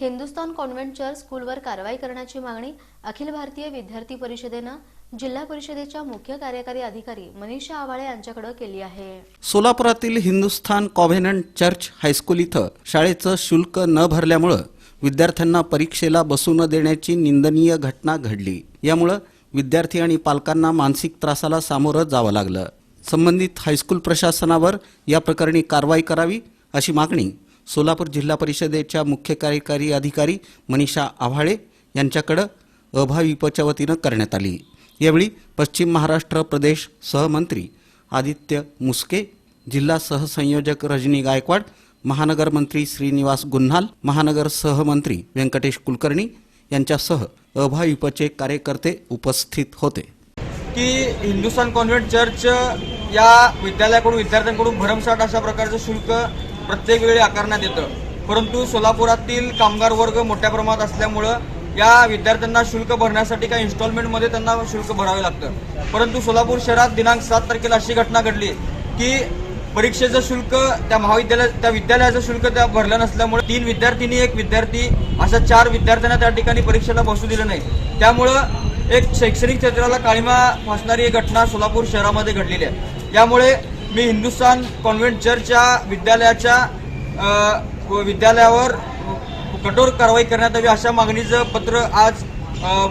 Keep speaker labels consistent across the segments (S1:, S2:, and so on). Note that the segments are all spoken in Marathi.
S1: हिंदुस्तान कॉन्व्हेंट चर्च स्कूलवर कारवाई करण्याची मागणी अखिल भारतीय विद्यार्थी परिषदेनं जिल्हा परिषदेच्या मुख्य कार्यकारी अधिकारी मनीषा आवाळे यांच्याकडे केली आहे.
S2: सोलापुरातील Hindustan covenant church high school इथं शाळेचं शुल्क न भरल्यामुळं विद्यार्थ्यांना परीक्षेला बसू न देण्याची निंदनीय घटना घडली. यामुळं विद्यार्थी आणि पालकांना मानसिक त्रासाला सामोरं जावं लागलं. संबंधित हायस्कूल प्रशासनावर या प्रकरणी कारवाई करावी अशी मागणी सोलापूर जिल्हा परिषदेच्या मुख्य कार्यकारी अधिकारी मनीषा आव्हाळे यांच्याकडं अभाविपच्या वतीनं करण्यात आली. यावेळी पश्चिम महाराष्ट्र प्रदेश सहमंत्री आदित्य मुस्के जिल्हा सहसंयोजक रजनी गायकवाड महानगर मंत्री श्रीनिवास गुन्हाल महानगर सहमंत्री व्यंकटेश कुलकर्णी यांच्यासह अभाविपचे कार्यकर्ते उपस्थित होते.
S3: की हिंदुस्थान कॉन्व्हेंट चर्च या विद्यालयाकडून विद्यार्थ्यांकडून भरमसाठ अशा प्रकारचं शुल्क प्रत्येक वेळी आकारण्यात येतं. परंतु सोलापुरातील कामगार वर्ग मोठ्या प्रमाणात असल्यामुळं या विद्यार्थ्यांना शुल्क भरण्यासाठी काही इन्स्टॉलमेंटमध्ये त्यांना शुल्क भरावे लागतं. परंतु सोलापूर शहरात दिनांक सात तारखेला अशी घटना घडली की परीक्षेचं शुल्क त्या महाविद्यालय त्या विद्यालयाचं शुल्क त्या भरलं नसल्यामुळे तीन विद्यार्थिनी एक विद्यार्थी अशा चार विद्यार्थ्यांना त्या ठिकाणी परीक्षेला बसू दिलं नाही. त्यामुळं एक शैक्षणिक क्षेत्राला काळीमा फासणारी ही घटना सोलापूर शहरामध्ये घडलेली आहे. यामुळे मी हिंदुस्थान कॉन्व्हेंट चर्चच्या विद्यालयाच्या विद्यालयावर कठोर कारवाई करण्यात यावी अशा मागणीचं पत्र आज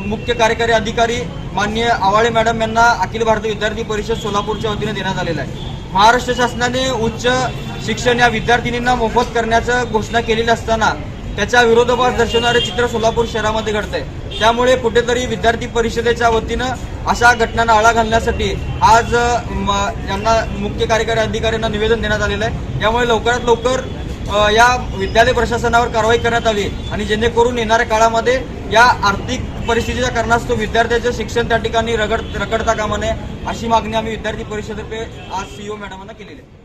S3: मुख्य कार्यकारी अधिकारी माननीय आवाळे मॅडम यांना अखिल भारतीय विद्यार्थी परिषद सोलापूरच्या वतीने देण्यात आलेलं आहे. महाराष्ट्र शासनाने उच्च शिक्षण या विद्यार्थिनींना मोफत करण्याचं घोषणा केलेली असताना त्याच्या विरोधाभास दर्शवणारे चित्र सोलापूर शहरामध्ये घडतंय. त्यामुळे कुठेतरी विद्यार्थी परिषदेच्या वतीनं अशा घटनांना आळा घालण्यासाठी आज म- यांना मुख्य कार्यकारी अधिकाऱ्यांना निवेदन देण्यात आलेलं आहे. यामुळे लवकरात लवकर या विद्यालय प्रशासनावर कारवाई करण्यात आली आणि जेणेकरून येणाऱ्या काळामध्ये या आर्थिक परिस्थितीच्या कारणास्तव विद्यार्थ्याचं शिक्षण त्या ठिकाणी रगड रखडता कामा नये अशी मागणी आम्ही विद्यार्थी परिषदेतर्फे आज सीईओ मॅडमांना केलेली आहे.